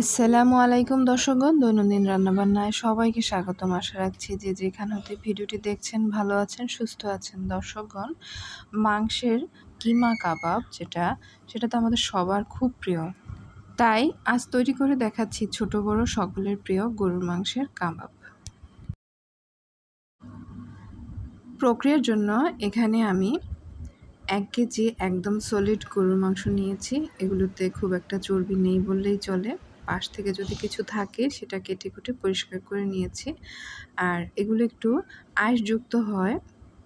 আসসালামু আলাইকুম দর্শকগণ, দৈনন্দিন রান্নাবান্নায় সবাইকে স্বাগতম। আশা রাখছি যে যেখান হতে ভিডিওটি দেখছেন, ভালো আছেন, সুস্থ আছেন। দর্শকগণ, মাংসের কিমা কাবাব যেটা, সেটা তো আমাদের সবার খুব প্রিয়। তাই আজ তৈরি করে দেখাচ্ছি ছোট বড় সকলের প্রিয় গরুর মাংসের কাবাব। প্রক্রিয়ার জন্য এখানে আমি এক কেজি একদম সলিড গরুর মাংস নিয়েছি। এগুলোতে খুব একটা চর্বি নেই বললেই চলে। পাশ থেকে যদি কিছু থাকে, সেটা কেটে কুটে পরিষ্কার করে নিয়েছি। আর এগুলো একটু আঁশযুক্ত হয়,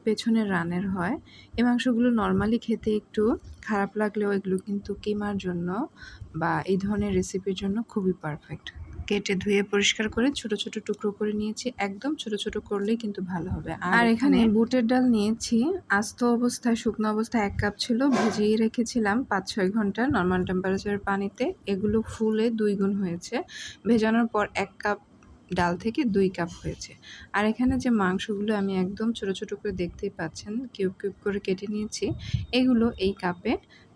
পেছনের রানের হয়। এ মাংসগুলো নর্মালি খেতে একটু খারাপ লাগলেও এগুলো কিন্তু কিমার জন্য বা এই ধরনের রেসিপির জন্য খুবই পারফেক্ট কেটে ধুয়ে পরিষ্কার করে ছোট ছোট টুকরো করে নিয়েছি। একদম ছোট ছোট করলেই কিন্তু ভালো হবে। আর এখানে বুটের ডাল নিয়েছি। আস্ত অবস্থায় শুকনো অবস্থায় এক কাপ ছিল ভিজিয়ে রেখেছিলাম পাঁচ ছয় ঘণ্টা নর্মাল টেম্পারেচারের পানিতে। এগুলো ফুলে দুই গুণ হয়েছে। ভেজানোর পর এক কাপ ডাল থেকে দুই কাপ হয়েছে। আর এখানে যে মাংসগুলো আমি একদম ছোট ছোট করে দেখতেই পাচ্ছেন কিউব কিউব করে কেটে নিয়েছি এগুলো এই কাপে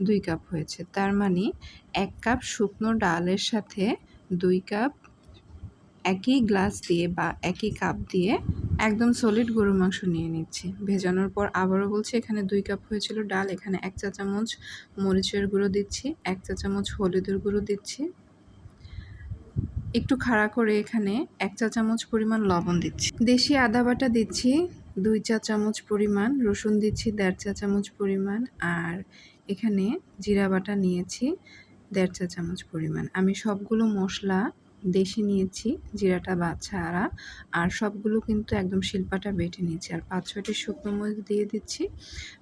দুই কাপ হয়েছে। তার মানে এক কাপ শুকনো ডালের সাথে দুই কাপ একই গ্লাস দিয়ে বা একই কাপ দিয়ে একদম সলিড গরুর মাংস নিয়ে নিচ্ছি। ভেজানোর পর আবারও বলছি, এখানে দুই কাপ হয়েছিল ডাল, এখানে এক চা চামচ মরিচের গুঁড়ো দিচ্ছি, এক চা চামচ হলুদের গুঁড়ো দিচ্ছি। একটু খাড়া করে এখানে এক চা চামচ পরিমাণ লবণ দিচ্ছি। দেশি আদা বাটা দিচ্ছি, দুই চা চামচ পরিমাণ, রসুন দিচ্ছি, দেড় চা চামচ পরিমাণ আর এখানে জিরা বাটা নিয়েছি, দেড় চা চামচ পরিমাণ। আমি সবগুলো মশলা দেশি নিয়েছি, জিরাটা বা ছাড়া। আর সবগুলো কিন্তু একদম শিল্পাটা বেটে নিয়েছি। আর পাঁচ ছয়টি শুকনো মরিচ দিয়ে দিচ্ছি,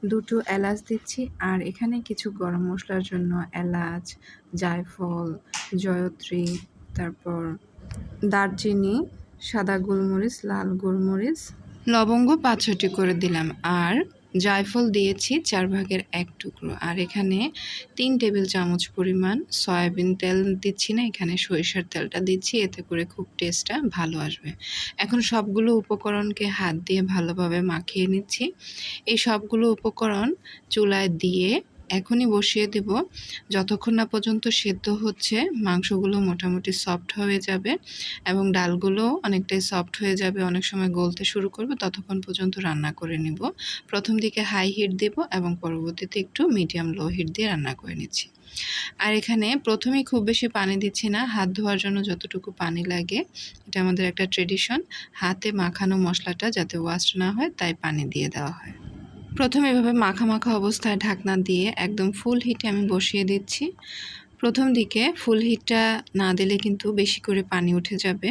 দুটো এলাচ দিচ্ছি, আর এখানে কিছু গরম মশলার জন্য এলাচ, জায়ফল, জয়ত্রী, তারপর দারচিনি, সাদা গোলমরিচ, লাল গোলমরিচ, লবঙ্গ পাঁচ ছটি করে দিলাম। আর জায়ফল দিয়েছি চার ভাগের এক টুকরো। আর এখানে তিন টেবিল চামচ পরিমাণ সয়াবিন তেল দিচ্ছি না, এখানে সরিষার তেলটা দিচ্ছি, এতে করে খুব টেস্টটা ভালো আসবে। এখন সবগুলো উপকরণকে হাত দিয়ে ভালোভাবে মাখিয়ে নিচ্ছি। এই সবগুলো উপকরণ চুলায় দিয়ে এখনই বসিয়ে দেব। যতক্ষণ না পর্যন্ত সেদ্ধ হচ্ছে, মাংসগুলো মোটামুটি সফট হয়ে যাবে এবং ডালগুলো অনেকটাই সফট হয়ে যাবে, অনেক সময় গলতে শুরু করবে, ততক্ষণ পর্যন্ত রান্না করে নিব। প্রথম দিকে হাই হিট দেব এবং পরবর্তীতে একটু মিডিয়াম লো হিট দিয়ে রান্না করে নিচ্ছি। আর এখানে প্রথমেই খুব বেশি পানি দিচ্ছি না, হাত ধোয়ার জন্য যতটুকু পানি লাগে, এটা আমাদের একটা ট্রেডিশন হাতে মাখানো মশলাটা যাতে ওয়াস্ট না হয়, তাই পানি দিয়ে দেওয়া হয়। প্রথমে এভাবে মাখা মাখা অবস্থায় ঢাকনা দিয়ে একদম ফুল হিটে আমি বসিয়ে দিচ্ছি। প্রথম দিকে ফুল হিটটা না দিলে কিন্তু বেশি করে পানি উঠে যাবে।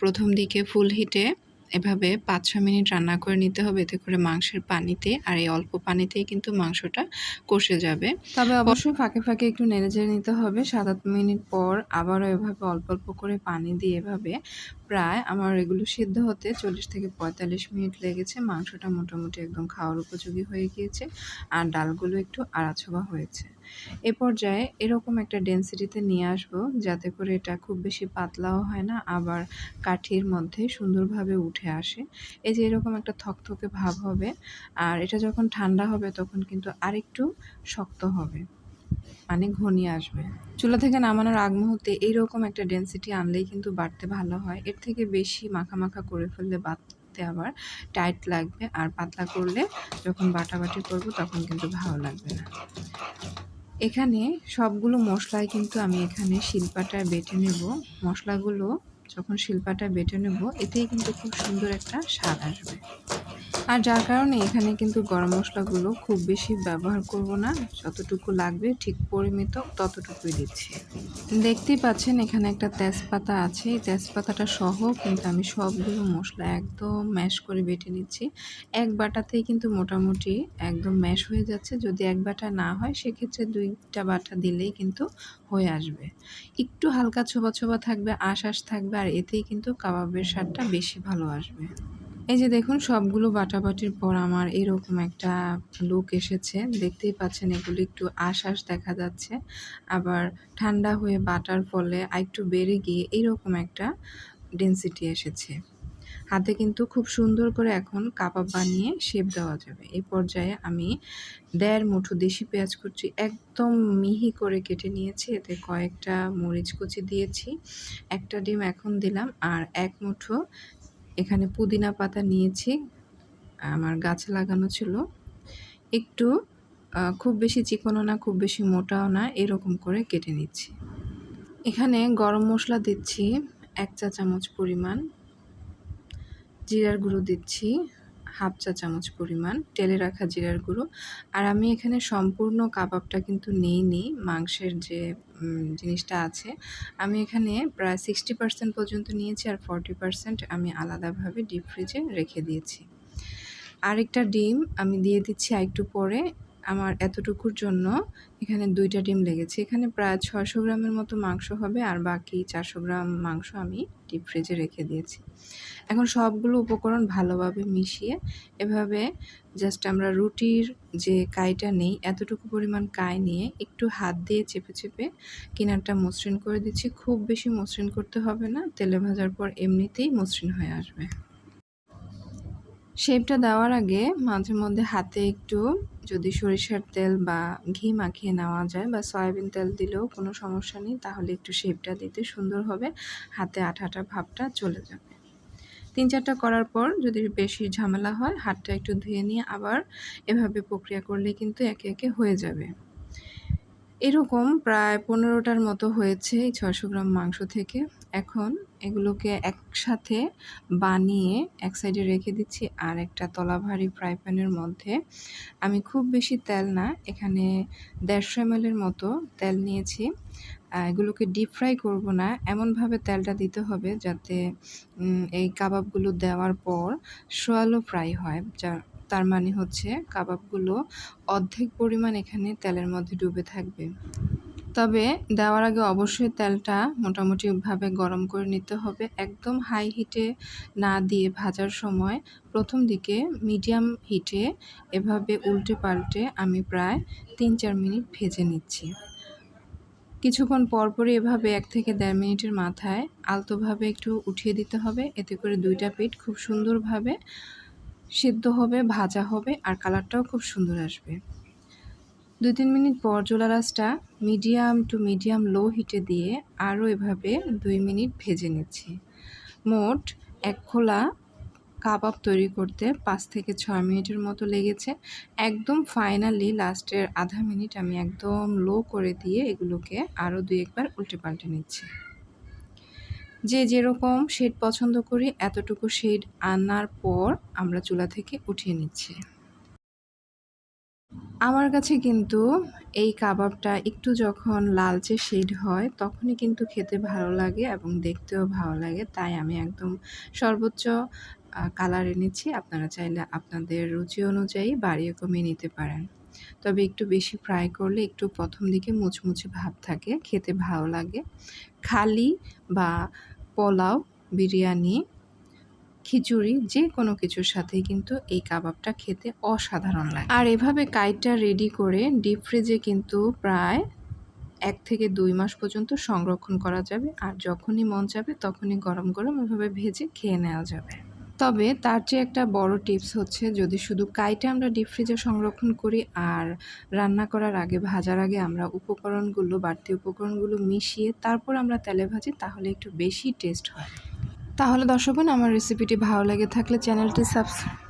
প্রথম দিকে ফুল হিটে এভাবে পাঁচ ছ মিনিট রান্না করে নিতে হবে, এতে করে মাংসের পানিতে আর এই অল্প পানিতেই কিন্তু মাংসটা কষে যাবে। তবে অবশ্যই ফাঁকে ফাঁকে একটু নেড়ে নিতে হবে। সাত আট মিনিট পর আবারও এভাবে অল্প অল্প করে পানি দিয়ে এভাবে প্রায় আমার এগুলো সিদ্ধ হতে চল্লিশ থেকে পঁয়তাল্লিশ মিনিট লেগেছে। মাংসটা মোটামুটি একদম খাওয়ার উপযোগী হয়ে গিয়েছে আর ডালগুলো একটু আড়াছোবা হয়েছে। এ পর্যায়ে এরকম একটা ডেন্সিটিতে নিয়ে আসব যাতে করে এটা খুব বেশি পাতলাও হয় না, আবার কাঠির মধ্যে সুন্দরভাবে উঠে আসে। এই যে এরকম একটা থকথকে ভাব হবে আর এটা যখন ঠান্ডা হবে তখন কিন্তু আরেকটু শক্ত হবে। মানে ঘনিয়ে আসবে। চুলা থেকে নামানোর আগ মুহূর্তে এইরকম একটা ডেন্সিটি আনলেই কিন্তু বাড়তে ভালো হয়। এর থেকে বেশি মাখা মাখা করে ফেললে বাটতে আবার টাইট লাগবে। আর পাতলা করলে যখন বাটাবাটি করব তখন কিন্তু ভালো লাগবে না। এখানে সবগুলো মশলাই কিন্তু আমি এখানে শিল্পাটায় বেটে নেব। মশলাগুলো যখন শিল্পাটা বেটে নেব, এতেই কিন্তু খুব সুন্দর একটা স্বাদ আসবে। আর যার কারণে এখানে কিন্তু গরম মশলাগুলো খুব বেশি ব্যবহার করব না। যতটুকু লাগবে ঠিক পরিমিত ততটুকুই দিচ্ছি। দেখতেই পাচ্ছেন এখানে একটা তেজপাতা আছে। এই তেজপাতাটা সহ কিন্তু আমি সবগুলো মশলা একদম ম্যাশ করে বেটে নিচ্ছি। এক বাটাতেই কিন্তু মোটামুটি একদম ম্যাশ হয়ে যাচ্ছে। যদি এক বাটা না হয়, সেক্ষেত্রে দুইটা বাটা দিলেই কিন্তু হয়ে আসবে। একটু হালকা ছোবা ছোবা থাকবে, আশ আশ থাকবে, আর এতেই কিন্তু কাবাবের স্বাদটা বেশি ভালো আসবে। এই যে দেখুন, সবগুলো বাটাবাটির পর আমার এরকম একটা লুক এসেছে। দেখতেই পাচ্ছেন, এগুলো একটু আশ আশ দেখা যাচ্ছে। আবার ঠান্ডা হয়ে বাটার ফলে আরেকটু বেড়ে গিয়ে এইরকম একটা ডেন্সিটি এসেছে। হাতে কিন্তু খুব সুন্দর করে এখন কাবাব বানিয়ে শেপ দেওয়া যাবে। এই পর্যায়ে আমি দেড় মুঠো দেশি পেঁয়াজ কুচি একদম মিহি করে কেটে নিয়েছি। এতে কয়েকটা মরিচ কুচি দিয়েছি, একটা ডিম এখন দিলাম, আর এক মুঠো এখানে পুদিনা পাতা নিয়েছি, আমার গাছে লাগানো ছিল। একটু খুব বেশি চিকনও না, খুব বেশি মোটাও না, এরকম করে কেটে নিচ্ছি। এখানে গরম মশলা দিচ্ছি, এক চা চামচ পরিমাণ। জিরার গুঁড়ো দিচ্ছি। হাফ চা চামচ পরিমাণ, তেলে রাখা জিরার গুঁড়ো। আর আমি এখানে সম্পূর্ণ কাবাবটা কিন্তু নেইনি, মাংসের যে জিনিসটা আছে। আমি এখানে প্রায় সিক্সটি পার্সেন্ট পর্যন্ত নিয়েছি আর ফর্টি পার্সেন্ট আমি আলাদাভাবে ডিপ ফ্রিজে রেখে দিয়েছি। আরেকটা ডিম আমি দিয়ে দিচ্ছি একটু পরে আমার এতটুকুর জন্য এখানে দুইটা ডিম লেগেছে। এখানে প্রায় ছয়শো গ্রামের মতো মাংস হবে আর বাকি চারশো গ্রাম মাংস আমি ডিপ ফ্রিজে রেখে দিয়েছি। এখন সবগুলো উপকরণ ভালোভাবে মিশিয়ে এভাবে জাস্ট আমরা রুটির যে কাইটা নেই, এতটুকু পরিমাণ কাই নিয়ে একটু হাত দিয়ে চেপে চেপে কিনারটা মসৃণ করে দিচ্ছি। খুব বেশি মসৃণ করতে হবে না, তেলে ভাজার পর এমনিতেই মসৃণ হয়ে আসবে। শেপটা দেওয়ার আগে মাঝে মধ্যে হাতে একটু যদি সরিষার তেল বা ঘি মাখিয়ে নেওয়া যায় বা সয়াবিন তেল দিলেও কোনো সমস্যা নেই, তাহলে একটু শেপটা দিতে সুন্দর হবে। হাতে আঠা আঠা ভাবটা চলে যাবে। তিন চারটা করার পর যদি বেশি ঝামেলা হয়, হাতটা একটু ধুয়ে নিয়ে আবার এভাবে প্রক্রিয়া করলে কিন্তু একে একে হয়ে যাবে। এরকম প্রায় পনেরোটার মতো হয়েছে এই ছশো গ্রাম মাংস থেকে। এখন এগুলোকে একসাথে বানিয়ে এক সাইডে রেখে দিচ্ছি আর একটা তলা ভারী ফ্রাই প্যানের মধ্যে। আমি খুব বেশি তেল না, এখানে দেড়শো এমএলের মতো তেল নিয়েছি। এগুলোকে ডিপ ফ্রাই করব না, এমনভাবে তেলটা দিতে হবে যাতে এই কাবাবগুলো দেওয়ার পর সোয়ালো ফ্রাই হয়, যা তার মানে হচ্ছে কাবাবগুলো অর্ধেক পরিমাণ এখানে তেলের মধ্যে ডুবে থাকবে। তবে দেওয়ার আগে অবশ্যই তেলটা মোটামুটিভাবে গরম করে নিতে হবে, একদম হাই হিটে না দিয়ে ভাজার সময় প্রথম দিকে মিডিয়াম হিটে এভাবে উল্টে পাল্টে আমি প্রায় তিন চার মিনিট ভেজে নিচ্ছি। কিছুক্ষণ পরপরই এভাবে এক থেকে দেড় মিনিটের মাথায় আলতোভাবে একটু উঠিয়ে দিতে হবে, এতে করে দুইটা পিঠ খুব সুন্দরভাবে সিদ্ধ হবে, ভাজা হবে আর কালারটাও খুব সুন্দর আসবে। দুই তিন মিনিট পর জোলা রাসটা মিডিয়াম টু মিডিয়াম লো হিটে দিয়ে আরও এভাবে দুই মিনিট ভেজে নিচ্ছি। মোট এক খোলা কাবাব তৈরি করতে পাঁচ থেকে ছয় মিনিটের মতো লেগেছে। একদম ফাইনালি লাস্টের আধা মিনিট আমি একদম লো করে দিয়ে এগুলোকে আরও দুই একবার উল্টে পাল্টে নিচ্ছি। যে যেরকম শেড পছন্দ করি, এতটুকু শেড আনার পর আমরা চুলা থেকে উঠিয়ে নিচ্ছি। আমার কাছে কিন্তু এই কাবাবটা একটু যখন লালচে শেড হয়, তখনই কিন্তু খেতে ভালো লাগে এবং দেখতেও ভালো লাগে। তাই আমি একদম সর্বোচ্চ কালার এনেছি। আপনারা চাইলে আপনাদের রুচি অনুযায়ী বাড়িয়ে কমিয়ে নিতে পারেন। তবে একটু বেশি ফ্রাই করলে একটু প্রথম দিকে মুচমুচে ভাব থাকে, খেতে ভালো লাগে। খালি বা পোলাও, বিরিয়ানি, খিচুড়ি যে কোনো কিছুর সাথেই কিন্তু এই কাবাবটা খেতে অসাধারণ লাগে। আর এভাবে কাইটটা রেডি করে ডিপ ফ্রিজে কিন্তু প্রায় এক থেকে দুই মাস পর্যন্ত সংরক্ষণ করা যাবে। আর যখনই মন যাবে তখনই গরম গরম এভাবে ভেজে খেয়ে নেওয়া যাবে। তবে তার চেয়ে একটা বড় টিপস হচ্ছে যদি শুধু কাইটা আমরা ডিপ ফ্রিজে সংরক্ষণ করি আর রান্না করার আগে ভাজার আগে আমরা উপকরণগুলো, বাড়তি উপকরণগুলো মিশিয়ে তারপর আমরা তেলে ভাজি, তাহলে একটু বেশি টেস্ট হয়। তাহলে দর্শকগণ আমার রেসিপিটি ভালো লেগে থাকলে চ্যানেলটি সাবস্ক্রাইব